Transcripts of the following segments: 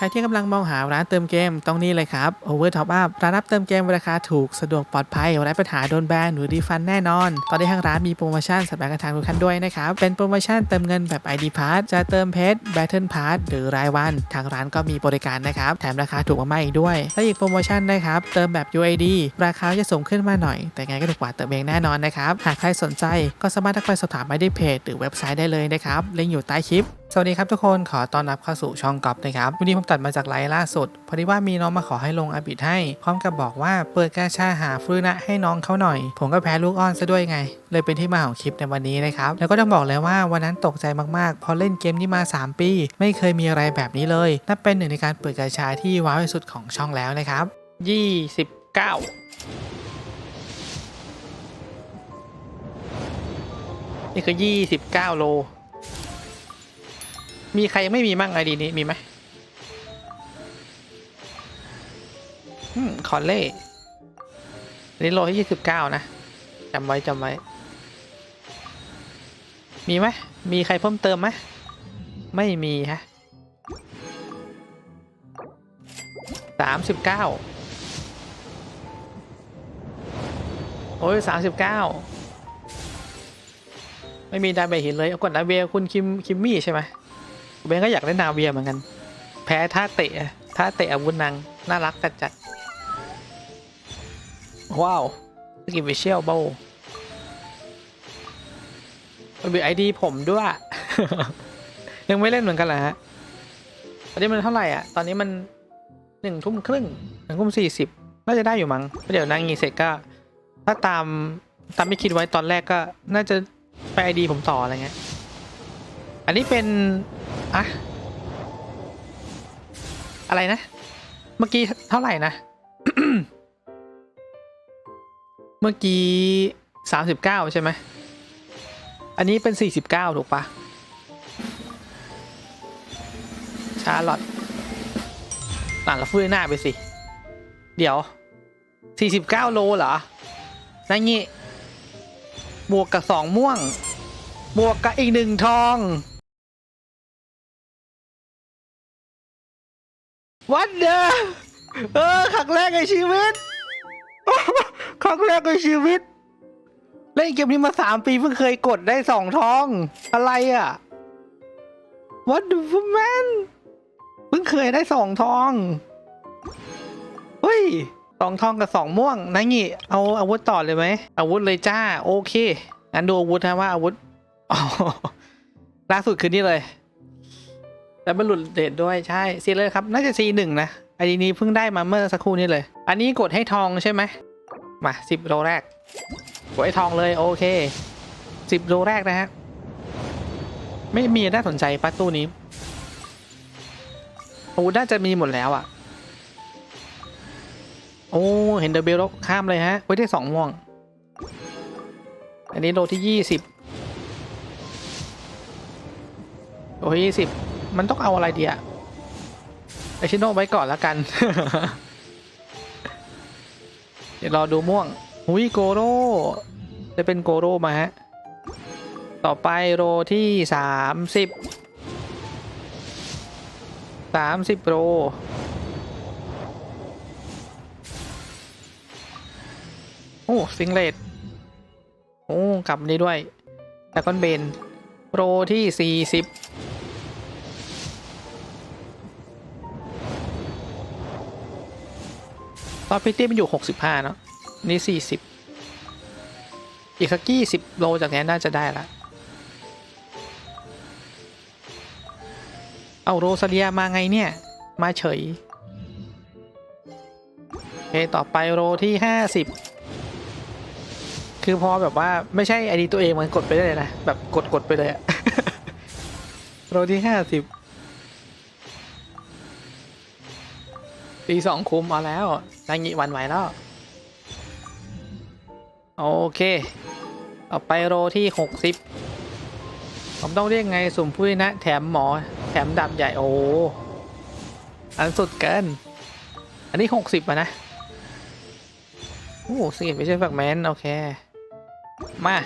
ใครที่กำลังมองหาร้านเติมเกมต้องนี่เลยครับ Over Top Up ร้านรับเติมเกมราคาถูกสะดวกปลอดภัยไร้ปัญหาโดนแบนหรือดีฟันแน่นอน ตอนนี้ทางร้านมีโปรโมชั่นสำหรับการทางทุกท่านด้วยนะครับ เป็นโปรโมชั่นเติมเงินแบบ ID Pass จะเติมเพชร Battle Pass หรือรายวัน ทางร้านก็มีบริการนะครับ แถมราคาถูกมากๆอีกด้วย และอีกโปรโมชั่นนะครับเติมแบบ UID ราคาจะสูงขึ้นมาหน่อย แต่ไงก็ถูกกว่าเติมเองแน่นอนนะครับหากใครสนใจก็สามารถทักไปสอบถามได้ที่เพจ หรือเว็บไซต์ได้เลยนะครับลิงก์อยู่ใต้คลิป สวัสดีครับทุกคนขอต้อนรับเข้าสู่ช่องกอล์ฟนะครับ วันนี้ผมตัดมาจากไลฟ์ล่าสุด พอดีว่ามีน้องมาขอให้ลงอาบิดให้ พร้อมกับบอกว่าเปิดกาชาหาฟื้นะให้น้องเขาหน่อย ผมก็แพ้ลูกอ้อนซะด้วยไง เลยเป็นที่มาของคลิปในวันนี้นะครับ แล้วก็ต้องบอกเลยว่าวันนั้นตกใจมากๆ พอเล่นเกมนี้มา 3 ปี ไม่เคยมีอะไรแบบนี้เลยนับเป็นหนึ่งในการเปิดกาชาที่ว้าวที่สุดของช่องแล้วนะครับ29นี่คือ 29 โล มีใครไม่มีมั่งไอดีนี้มีไหมอืมคอนเล่นนี้โลที่ยี่สิบเก้านะจำไว้จำไว้ มีไหมมีใครเพิ่มเติมไหมไม่มีฮะสามสิบเก้าโอ้ยสามสิบเก้าไม่มีดาเบหินเลย เอากดดาเบคุณคิมคิมมี่ใช่ไหม เบนก็อยากเล่นนาเวียเหมือนกัน แพ้ท่าเตะท่าเตะอาวุธนางน่ารักจัดจัดว้าวสกิปวิเชียลโบมันมีไอดีผมด้วย ยังไม่เล่นเหมือนกันเหรอฮะตอนนี้มันเท่าไหร่อะ ตอนนี้มันหนึ่งทุ่มครึ่งหนึ่งทุ่มสี่สิบน่าจะได้อยู่มั้งเดี๋ยวนางงีเสร็จก็ ถ้าตามตามไม่คิดไว้ตอนแรกก็ น่าจะไปไอดีผมต่ออะไรเงี้ย อันนี้เป็น อะอะไรนะ เมื่อกี้เท่าไหร่นะ เมื่อกี้สามสิบเก้าใช่ไหม อันนี้เป็นสี่สิบเก้าถูกปะชาร์ลอตหลังละฟื้นหน้าไปสิ เดี๋ยวสี่สิบเก้าโลเหรอนั่นงี้ บวกกับสองม่วง บวกกับอีกหนึ่งทอง วัดเดอเออครั้งแรกในชีวิต ครั้งแรกในชีวิต เล่นเกมนี้มาสามปีเพิ่งเคยกดได้สองทอง อะไรอะ What the f man เพิ่งเคยได้สองทองเฮ้ยสองทองกับสองม่วงนังี้เอาอาวุธต่อเลยไหมอาวุธเลยจ้า โอเคงั้นดูอาวุธนะว่าอาวุธล่าสุดคือนี่เลย แล้วมันหลุดเดทด้วยใช่ซีเลยครับ น่าจะซีหนึ่งนะไอดีนี้เพิ่งได้มาเมื่อสักครู่นี้เลย อันนี้กดให้ทองใช่ไหมมาสิบโลแรกกดให้ทองเลยโอเคสิบโลแรกนะฮะไม่มีน่าสนใจปะตู้นี้โอ้น่าจะมีหมดแล้วอะ่ะ โอ้เห็นเดอะเบลแล้วข้ามเลยฮะไว้ได้สองม่วง อันนี้โลที่ยี่สิบโลที่ยี่สิบ มันต้องเอาอะไรเดีอะไอชิโน่ไว้ก่อนแล้วกัน เดี๋ยวรอดูม่วงหุยโกโร่จะเป็นโกโร่มาฮะ ต่อไปโรที่สามสิบสามสิบโรโอ้ซิงเลตโอ้กลับนี้ด้วยแต่ก้อนเบนโรที่สี่สิบ ตอนพิตตี้มันอยู่ 65 เนาะนี่ 40 อีกสักกี่สิบโลจากนี้น่าจะได้ละ เอาโรซาเลียมาไงเนี่ย มาเฉยโอเคต่อไปโรที่ 50 คือพอแบบว่าไม่ใช่ไอดีตัวเองมันกดไปได้เลยนะ แบบกดกดไปเลยอะโรที่ 50 ตีสองคุมเอาแล้วนางงี้วันไหวแล้ว โอเคเอาไปโรที่หกสิบผมต้องเรียกไงสุ่มผู้ชนะ แถมหมอ แถมดาบใหญ่ โอ้ อันสุดเกิน อันนี้หกสิบอะนะ โอ้สิไม่ใช่ฝักแมน โอเค มา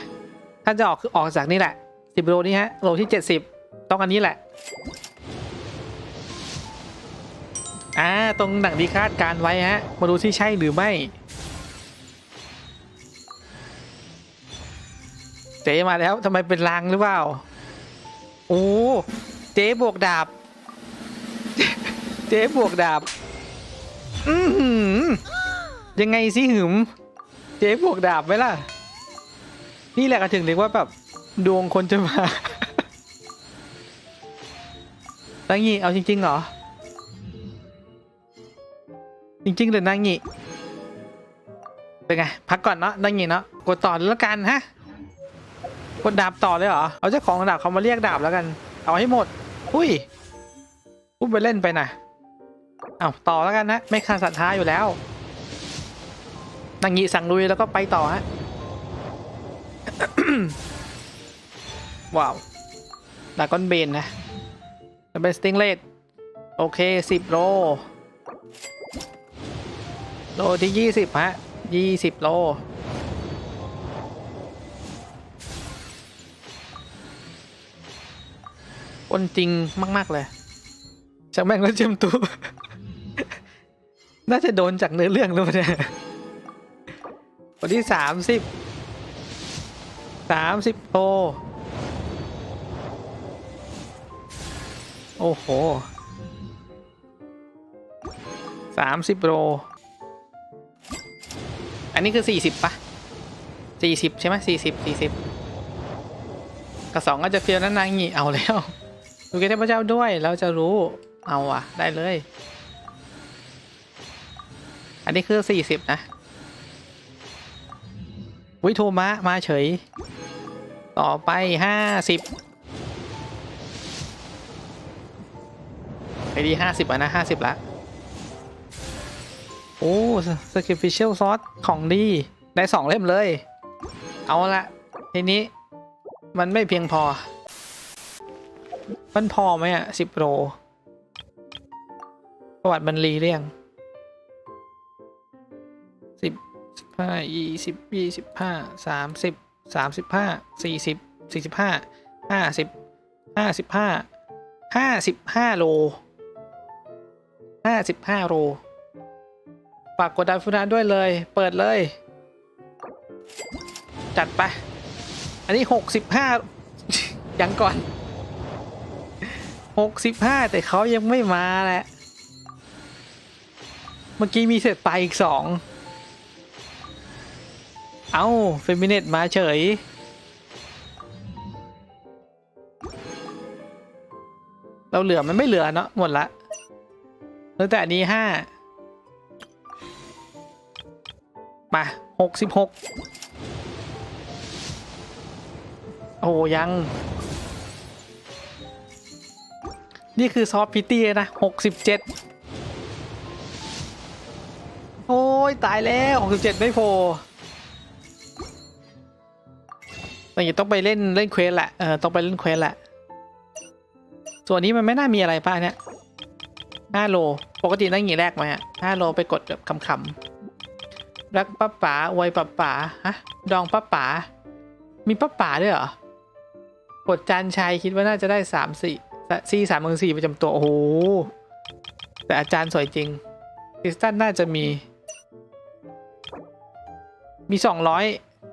ถ้าจะออกคือออกจากนี่แหละสิบโลนี้ฮะ โลที่เจ็ดสิบต้องอันนี้แหละ อ่าตรงหนังดีคาดการไว้ฮะ มาดูที่ใช่หรือไม่ เจ๊มาแล้วทำไมเป็นลางหรือเปล่า โอ้เจ๊บวกดาบ เจ๊บวกดาบ อือหือยังไงสิหืม เจ๊บวกดาบไหมล่ะ นี่แหละก็ถึงเรียกว่าแบบดวงคนจะมาตั้งยี่เอาจริงๆเหรอ จริงๆเลยนางงี้เป็นไง พักก่อนเนาะนางงี้เนาะกดต่อแล้วกันฮะกดดาบต่อเลยเหรอ เอาเจ้าของดาบเขามาเรียกดาบแล้วกัน เอาให้หมด อุ้ยพูดไปเล่นไปนะเอาต่อแล้วกันนะ ไม่ขาดศรัทธาอยู่แล้วนางงี้สั่งลุยแล้วก็ไปต่อฮะว้าวดากอนเบนนะแล้วเป็นสติงเลดโอเคสิบโล โลที่ยี่สิบฮะยี่สิบโล คนจริงมาก ๆ เลยจากแม่งแล้วเจมตัว น่าจะโดนจากเนื้อเรื่องหรือเปล่าเนี่ยคนที่สามสิบสามสิบโลโอ้โหสามสิบโล อันนี้คือสี่สิบปะสี่สิบใช่ไหมสี่สิบสี่สิบกับสองก็จะเฟียวนั้นนางงีเอาแล้วดูเกตเทพเจ้าด้วยแล้วจะรู้เอาอะ ได้เลย อันนี้คือสี่สิบนะวิโทมะมาเฉย ต่อไปห้าสิบไปดีห้าสิบอะนะห้าสิบละ โอ้ sacrificial sword ของดี ได้สองเล่มเลย เอาละทีนี้ มันไม่เพียงพอ มันพอไหมอะสิบโลประวัติมันรีเรียงสิบสิบห้ายี่สิบยี่สิบห้าสามสิบสามสิบห้าสี่สิบสี่สิบห้าห้าสิบห้าสิบห้าห้าสิบห้าโลห้าสิบห้าโล ฝากกดดันฟูนานด้วยเลย เปิดเลย จัดไป อันนี้หกสิบห้ายังก่อนหกสิบห้าแต่เขายังไม่มาแหละ เมื่อกี้มีเสร็จไปอีกสอง เอาเฟมิเนตมาเฉยเราเหลือมันไม่เหลือเนาะหมดละเหลือแต่อันนี้ห้า มาหกสิบหกโอ้ยัง นี่คือซอฟพิตตี้นะหกสิบเจ็ดโอ้ย ตายแล้วหกสิบเจ็ดไม่โผล่แต่ยังต้องไปเล่นเล่นเควสแหละ เออ ต้องไปเล่นเควสแหละ ส่วนนี้มันไม่น่ามีอะไรป่ะเนี่ยห้าโล ปกตินั่งอย่างแรกไหมฮะห้าโลไปกดแบบคำๆ รักป้าป๋าอวยป้าป๋าฮะดองป้าป๋ามีป้าป๋าด้วยเหรอกดจานชัยคิดว่าน่าจะได้สามสี่สี่สามมือสี่ประจำตัว โอ้โห แต่อาจารย์สวยจริงคริสตันน่าจะมี มีสองร้อย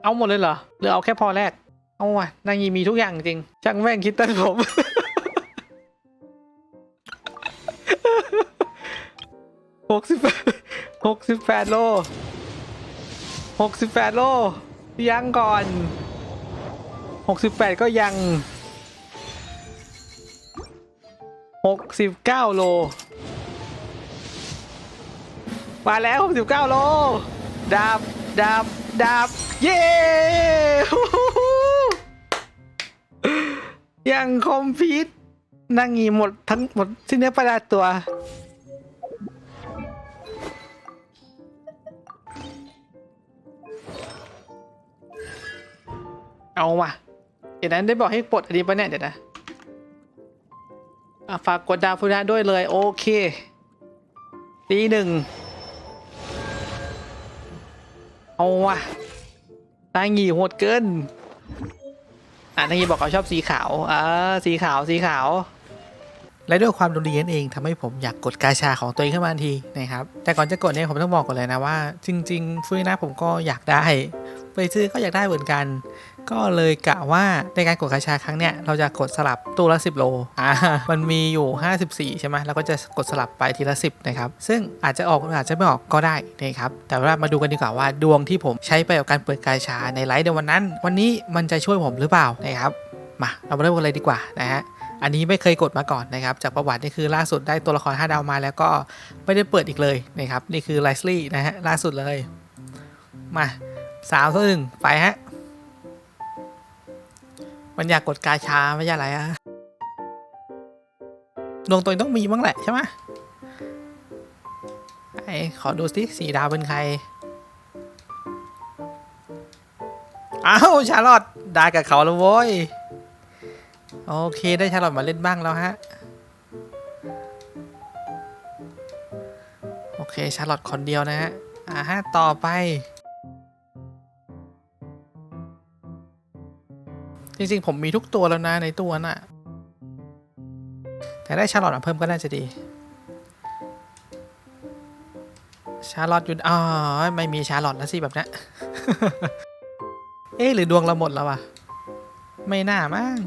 เอาหมดเลยเหรอ หรือเอาแค่พอแรก เอาว่ะนางยีมีทุกอย่างจริง ช่างแม่งคิดตันผม หกสิบหกสิบแปดโล หกสิบแปดโลยังก่อนหกสิบแปดก็ยังหกสิบเก้าโล มาแล้วหกสิบเก้าโลดาบดาบดาบเย้ยังคอมพิวตนั่งงีหมดทั้งหมดที่เนื้อประดาตัว เอาว่ะ เดี๋ยวนั้นได้บอกให้ปลดอันนี้ปะเนี่ยเดี๋ยวนะฝากกดดาวฟูนาด้วยเลย โอเคตีหนึ่งเอาว่ะตางีโหดเกินอะนางีบอกเขาชอบสีขาวอ่าสีขาวสีขาว และด้วยความดวงดีนั่นเองทำให้ผมอยากกดกาชาของตัวเองขึ้นมาทันทีนะครับ แต่ก่อนจะกดเนี่ยผมต้องบอกก่อนเลยนะว่า จริง ๆฟูรินะผมก็อยากได้ ไปซื้อก็อยากได้เหมือนกัน ก็เลยกะว่าในการกดกาชาครั้งเนี้ยเราจะกดสลับตู้ละ 10 โล อ่า มันมีอยู่ 54 ใช่ไหมแล้วก็จะกดสลับไปทีละ 10 นะครับ ซึ่งอาจจะออกหรืออาจจะไม่ออกก็ได้นะครับ แต่ว่ามาดูกันดีกว่าว่าดวงที่ผมใช้ไปกับการเปิดกาชาในไลฟ์ในวันนั้น วันนี้มันจะช่วยผมหรือเปล่านะครับ มาเรามาเริ่มกันเลยดีกว่านะฮะอันนี้ไม่เคยกดมาก่อนนะครับ จากประวัตินี่คือล่าสุดได้ตัวละคร 5 ดาวมาแล้วก็ไม่ได้เปิดอีกเลยนะครับ นี่คือไลซ์ลี่นะฮะล่าสุดเลย มาสามต่อหนึ่งไปฮะ มันอยากกดกาชาไม่ใช่อะไรอะดวงตัวเองต้องมีบ้างแหละใช่ไหมไอ้ขอดูสิสีดาวเป็นใคร อ้าว ชาร์ลอตได้กับเขาแล้วโว้ย โอเค ได้ชาร์ลอตมาเล่นบ้างแล้วฮะ โอเค ชาร์ลอตคนเดียวนะฮะ อ่าฮะ ต่อไป จริงๆ ผมมีทุกตัวแล้วนะในตัวน่ะ แต่ได้ชาร์ลอตมาเพิ่มก็น่าจะดี ชาร์ลอตอยู่อ๋อไม่มีชาร์ลอตแล้วสิแบบนี้เอ๊หรือดวงเราหมดแล้ววะ ไม่น่ามั้ง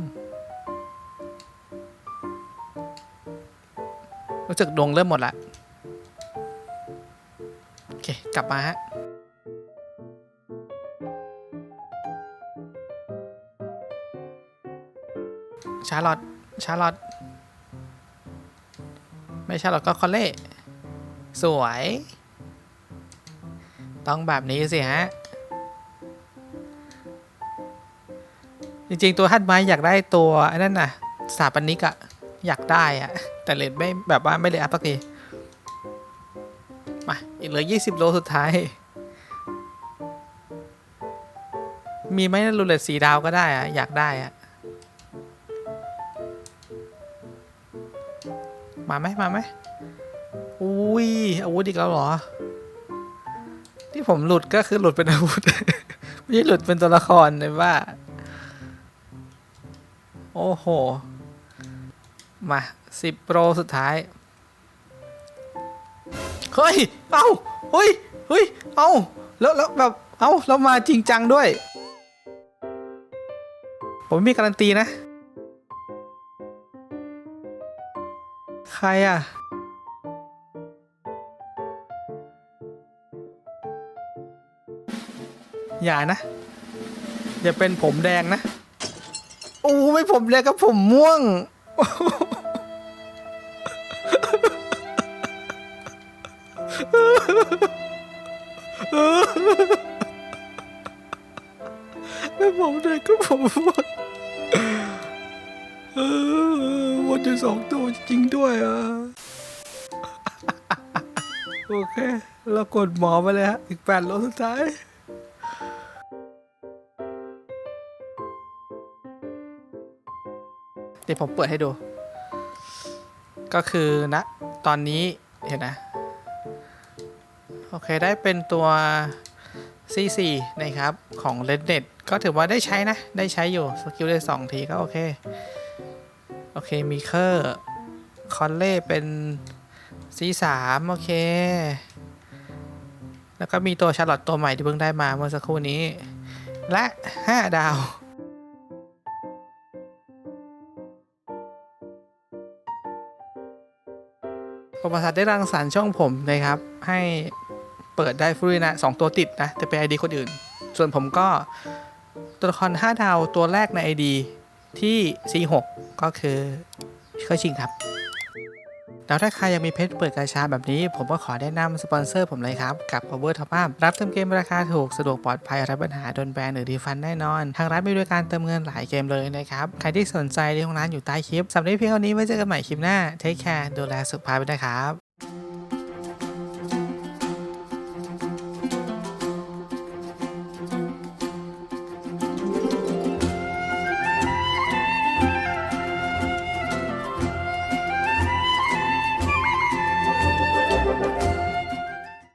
รู้สึกดวงเริ่มหมดละ โอเค กลับมาฮะ ชาร์ลอตชาร์ลอตไม่ชาร์ลอตก็คอลเล่สวย ต้องแบบนี้สิฮะ จริงๆ ตัวฮัดไม้อยากได้ตัวไอ้นั่นน่ะสถาปนิกอะอยากได้อะแต่เลทไม่แบบว่าไม่เลยอัพสักทีมาอีกเหลือ 20 โลสุดท้าย มีไหมรูเลตสีดาวก็ได้อะอยากได้อะ มาไหมมาไหมอุ้ยอาวุธอีกแล้วเหรอ ที่ผมหลุดก็คือหลุดเป็นอาวุธ ไม่ใช่หลุดเป็นตัวละครเลยว่า โอ้โห มาสิบโปรสุดท้าย เฮ้ย เอ้า เฮ้ย เฮ้ย เอ้า แล้วแล้วแบบ เอ้าแล้วมาจริงจังด้วย ผมไม่มีการันตีนะ รอะอย่านะ อย่าเป็นผมแดงนะ โอ้ไม่ผมแดงกับผมม่วง ไม่ผมแดงกับผมม่วง เออวันอยู่สองตัวจริงด้วยอะโอเค เรากดหมอไปเลยฮะ อีกแปดโลสุดท้ายเดี๋ยวผมเปิดให้ดู ก็คือนะ ตอนนี้เห็นนะ โอเค ได้เป็นตัว C4 นะครับ ของ Red Net ก็ถือว่าได้ใช้นะ ได้ใช้อยู่ สกิลได้2ทีก็โอเค โอเค มีเคอร์คอนเล่เป็น C3 โอเค แล้วก็มีตัวชาร์ลอตตัวใหม่ที่เพิ่งได้มาเมื่อสักครู่นี้ และ 5 ดาวประวัติศาสตร์ได้รังสรรค์ช่องผมนะครับ ให้เปิดได้ฟรีนะสองตัวติดนะ แต่เป็น ID คนอื่น ส่วนผมก็ตัวละคร5ดาวตัวแรกใน ID ที่ C6 ก็คือเคยชิงครับ แล้วถ้าใครยังมีเพชรเปิดกาชาแบบนี้ ผมก็ขอแนะนำสปอนเซอร์ผมเลยครับ กับ Power Top Up รับเติมเกมราคาถูก สะดวกปลอดภัยไร้ปัญหาโดนแบนหรือรีฟันแน่นอน ทางร้านมีบริการเติมเงินหลายเกมเลยนะครับ ใครที่สนใจที่ของร้านอยู่ใต้คลิปสำหรับนี้เพียงเท่านี้ไว้เจอกันใหม่คลิปหน้าเทคแคร์ดูแลสุขภาพด้วยนะครับ